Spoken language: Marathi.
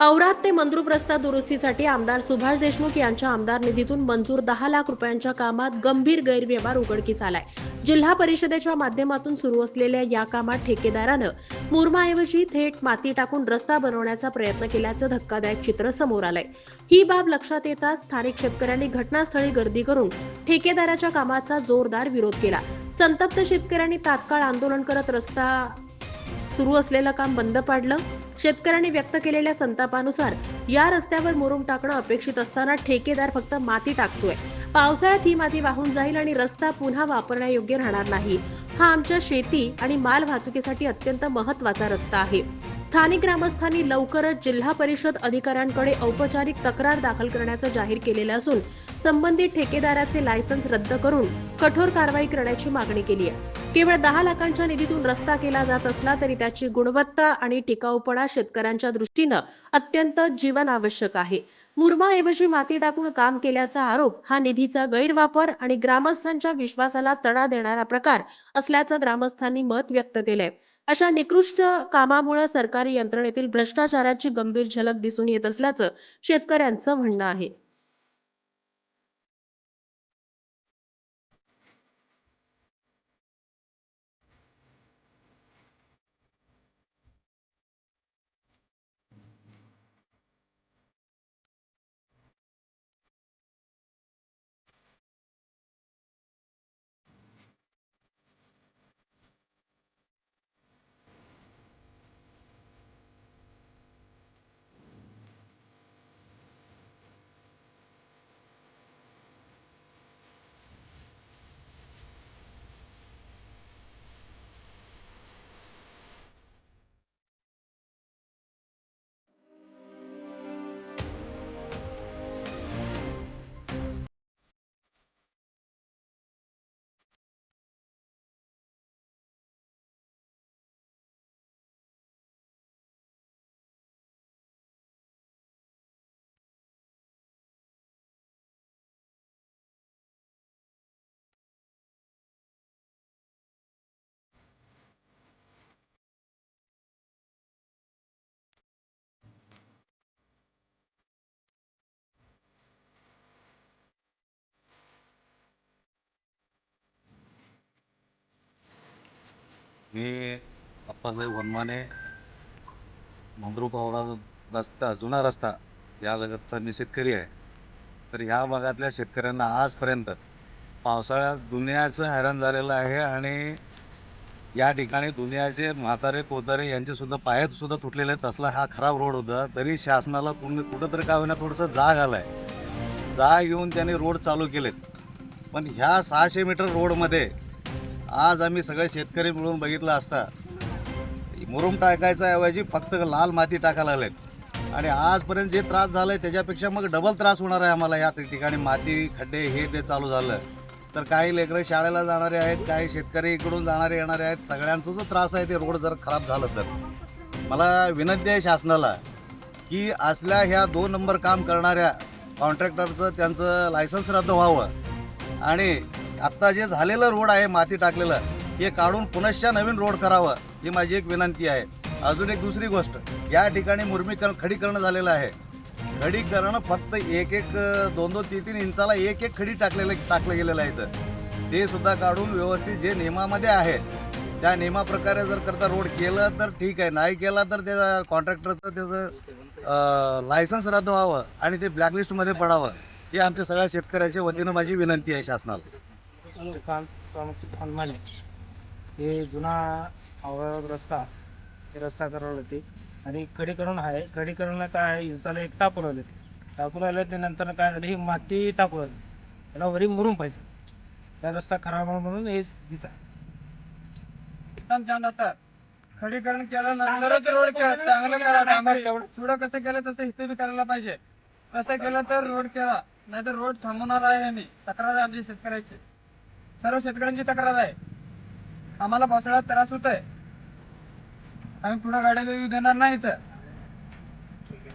औरात ते मंद्रुप रस्ता दुरुस्तीसाठी आमदार सुभाष देशमुख यांच्या आमदार निधीतून मंजूर दहा लाख रुपयांच्या कामात गंभीर गैरव्यवहार उघडकीस आलाय. जिल्हा परिषदेच्या माध्यमातून सुरू असलेल्या या कामात ठेकेदारानं मुरमाऐवजी थेट माती टाकून रस्ता बनवण्याचा प्रयत्न केल्याचं धक्कादायक चित्र समोर आलंय. ही बाब लक्षात येताच स्थानिक शेतकऱ्यांनी घटनास्थळी गर्दी करून ठेकेदाराच्या कामाचा जोरदार विरोध केला. संतप्त शेतकऱ्यांनी तात्काळ आंदोलन करत रस्ता सुरू असलेलं काम बंद पाडलं. शेतकऱ्यांनी व्यक्त केलेल्या संतापानुसार या रस्त्यावर मुरुम टाकणं अपेक्षित असताना ठेकेदार फक्त माती टाकतोय. पावसाळ्यात ही माती वाहून जाईल आणि रस्ता पुन्हा वापरण्यायोग्य राहणार नाही. हा आमच्या शेती आणि माल वाहतुकीसाठी अत्यंत महत्त्वाचा रस्ता आहे. स्थानिक ग्रामस्थांनी लवकरच जिल्हा परिषद अधिकाऱ्यांकडे औपचारिक तक्रार दाखल करण्याचं जाहीर केलेलं असून संबंधित ठेकेदाराचे लायसन्स रद्द करून कठोर कारवाई करण्याची मागणी केली आहे. केवळ दहा लाखांच्या निधीतून रस्ता केला जात असला तरी त्याची गुणवत्ता आणि टिकाऊपणा शेतकऱ्यांच्या दृष्टीनं अत्यंत जीवन आवश्यक आहे. मुरमाऐवजी माती टाकून काम केल्याचा आरोप हा निधीचा गैरवापर आणि ग्रामस्थांच्या विश्वासाला तडा देणारा प्रकार असल्याचं ग्रामस्थांनी मत व्यक्त केलंय. अशा निकृष्ट कामामुळे सरकारी यंत्रणेतील भ्रष्टाचाराची गंभीर झलक दिसून येत असल्याचं शेतकऱ्यांचं म्हणणं आहे. मी अप्पासाहेब वनमाने मंगरूपावडा रस्ता जुना रस्ता या लगतचा मी शेतकरी आहे. तर ह्या भागातल्या शेतकऱ्यांना आजपर्यंत पावसाळ्यात दुनियाचं हैराण झालेलं आहे आणि या ठिकाणी दुनियाचे म्हातारे कोतारे यांचेसुद्धा सुद्धा सुद्धा तुटलेले आहेत. तसला हा खराब रोड होता तरी शासनाला कुणी कुठंतरी का होईना थोडंसं जाग आलाय. जाग येऊन त्यांनी रोड चालू केलेत. पण ह्या सहाशे मीटर रोडमध्ये आज आम्ही सगळे शेतकरी मिळून बघितलं असता मुरुम टाकायचा ऐवजी फक्त लाल माती टाकायला लागलेत. आणि आजपर्यंत जे त्रास झालाय त्याच्यापेक्षा मग डबल त्रास होणार आहे आम्हाला या ठिकाणी. माती खड्डे हे ते चालू झालं. तर काही लेकरं शाळेला जाणारे आहेत काही शेतकरी इकडून जाणारे येणारे आहेत. सगळ्यांचाच त्रास आहे ते रोड जर खराब झालं तर. मला विनंती आहे शासनाला की असल्या ह्या दोन नंबर काम करणाऱ्या कॉन्ट्रॅक्टरचं त्यांचं लायसन्स रद्द व्हावं. आणि आत्ता जे झालेलं रोड आहे माती टाकलेलं हे काढून पुनश्च नवीन रोड करावं ही माझी एक विनंती आहे. अजून एक दुसरी गोष्ट या ठिकाणी मुर्मीकरण खडीकरण झालेलं आहे. खडीकरण फक्त एक एक दोन दोन तीन तीन इंचाला एक एक खडी टाकलेलं टाकलं गेलेलं आहे इथं. ते सुद्धा काढून व्यवस्थित जे नियमामध्ये आहे त्या नियमाप्रकारे जर करता रोड केलं तर ठीक आहे नाही केला तर त्या कॉन्ट्रॅक्टरचं त्याचं लायसन्स रद्द व्हावं आणि ते ब्लॅकलिस्टमध्ये पडावं. ही आमच्या सगळ्या शेतकऱ्याच्या वतीनं माझी विनंती आहे शासनाला. दुकान हनुमाने हे जुना औरंगाबाद रस्ता हे रस्ता करावं होते. आणि खडीकरण आहे. खडीकरण काय? आहे इंस्टाला एक टाकून आले टाकून आले ते नंतर काय झालं? ही माती टाकून आली त्याला वरी मुरून पाहिजे त्या रस्ता खराब म्हणून हे दिसा छान आता. खडीकरण केल्यानंतरच रोड चांगलं करा. डांबर. एवढं चुडं कसं केलं तसं इथे बी करायला पाहिजे. कसं केलं तर रोड केला. नाहीतर रोड थांबवणार आहे यांनी तक्रार आमची शेतकऱ्याची. सर्व शेतकऱ्यांची तक्रार आहे. आम्हाला पावसाळ्यात त्रास होत आहे आम्ही पुढे गाड्या देऊ देणार नाही इथं.